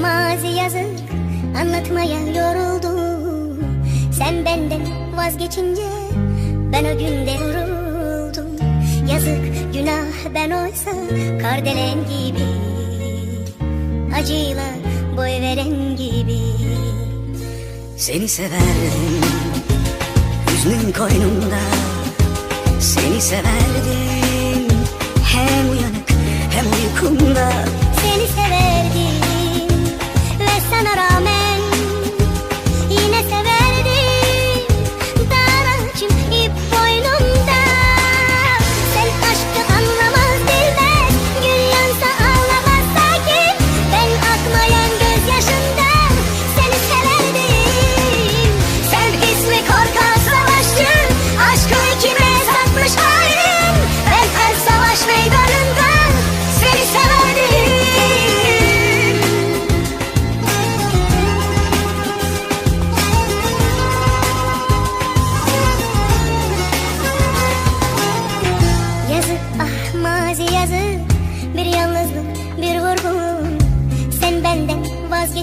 Mazi yazık anlatmaya yoruldu. Sen benden vazgeçince ben o günde vuruldum. Yazık günah ben oysa kardelen gibi Acıyla boy veren gibi. Seni severdim Hüznün koynumda. Seni severdim Hem uyanık hem uykumda. Seni severdim.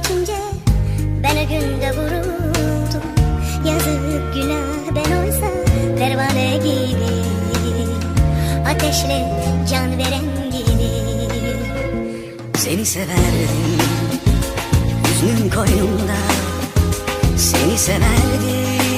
Vazgeçince Ben o günde vuruldum. Yazık günah ben oysa Pervane gibi. Ateşle can veren gibi. Seni severdim Hüznün koynumda. Seni severdim